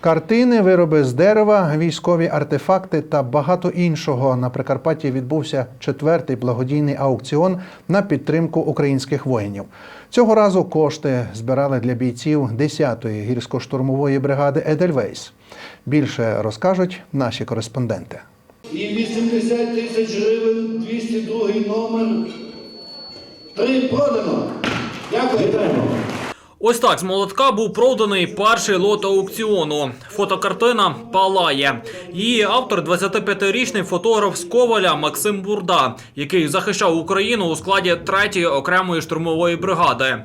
Картини, вироби з дерева, військові артефакти та багато іншого на Прикарпатті відбувся четвертий благодійний аукціон на підтримку українських воїнів. Цього разу кошти збирали для бійців 10-ї гірсько-штурмової бригади Едельвейс. Більше розкажуть наші кореспонденти. І 80 тисяч гривень, 202 номер. Три продано. Ось так з молотка був проданий перший лот аукціону. Фотокартина палає. Її автор 25-річний фотограф з Коваля Максим Бурда, який захищав Україну у складі 3-ї окремої штурмової бригади.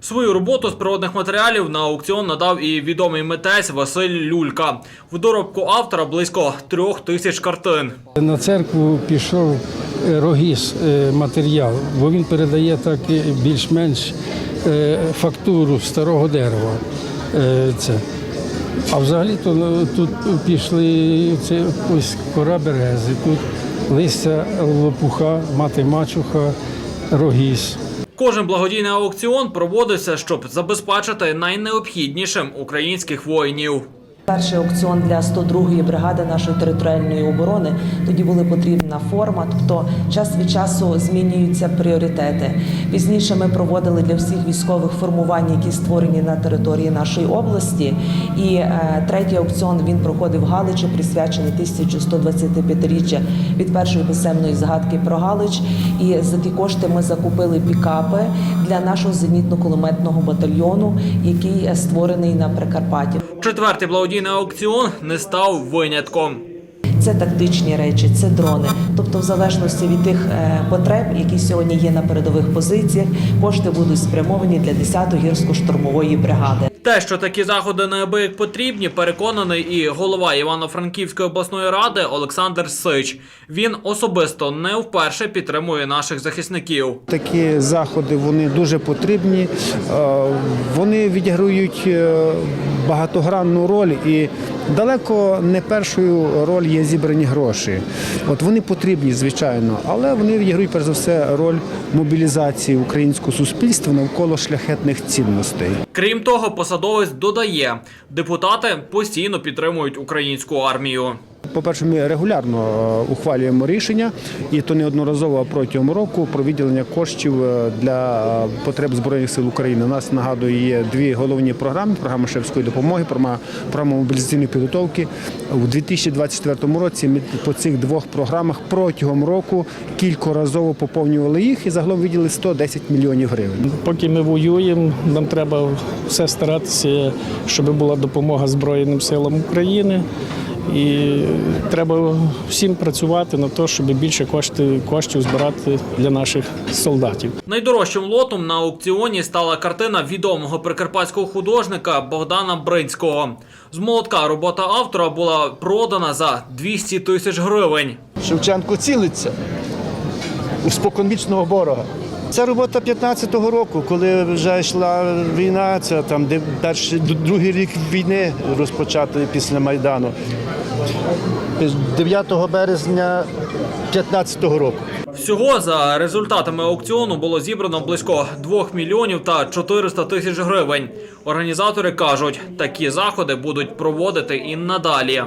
Свою роботу з природних матеріалів на аукціон надав і відомий митець Василь Люлька. В доробку автора близько трьох тисяч картин. На церкву пішов рогіз е, матеріал, бо він передає так е, більш-менш фактуру старого дерева. Е, Це. А взагалі то ну, тут пішли це ось кора берези, тут листя лопуха, мати мачуха, рогіз. Кожен благодійний аукціон проводиться, щоб забезпечити найнеобхіднішим українських воїнів. Перший аукціон для 102-ї бригади нашої територіальної оборони тоді були потрібна форма, тобто час від часу змінюються пріоритети. Пізніше ми проводили для всіх військових формувань, які створені на території нашої області. І е, третій аукціон він проходив в Галичі, присвячений 1125-річчя від першої писемної згадки про Галич. І за ті кошти ми закупили пікапи для нашого зенітно-кулеметного батальйону, який е, створений на Прикарпатті. Четвертий благодійний аукціон не став винятком. Це тактичні речі, це дрони. Тобто, в залежності від тих е, потреб, які сьогодні є на передових позиціях, кошти будуть спрямовані для 10-ї гірсько-штурмової бригади. Те, що такі заходи неабияк потрібні, переконаний і голова Івано-Франківської обласної ради Олександр Сич. Він особисто не вперше підтримує наших захисників. Такі заходи вони дуже потрібні. Е, Вони відіграють е, багатогранну роль і далеко не першою роль є зібрані гроші. От вони потрібні, звичайно, але вони відіграють перш за все роль мобілізації українського суспільства навколо шляхетних цінностей. Крім того, посадовець додає, депутати постійно підтримують українську армію. По-перше, ми регулярно е, ухвалюємо рішення, і то неодноразово протягом року про виділення коштів е, для е, потреб збройних сил України. У нас нагадую є дві головні програми: програма шефської допомоги, програма мобілізаційної підготовки. У 2024 році ми по цих двох програмах протягом року кількоразово поповнювали їх і загалом виділили 110 мільйонів гривень. Поки ми воюємо, нам треба все старатися, щоб була допомога Збройним силам України. І треба всім працювати на те, щоб більше кошти, коштів збирати для наших солдатів. Найдорожчим лотом на аукціоні стала картина відомого прикарпатського художника Богдана Бринського. З молотка робота автора була продана за 200 тисяч гривень. Шевченко цілиться у споконвічного ворога. Це робота 15-го року, коли вже йшла війна, це там де перший другий рік війни розпочатий після Майдану. 9 березня 15-го року. Всього за результатами аукціону було зібрано близько 2 мільйонів та 400 тисяч гривень. Організатори кажуть, такі заходи будуть проводити і надалі.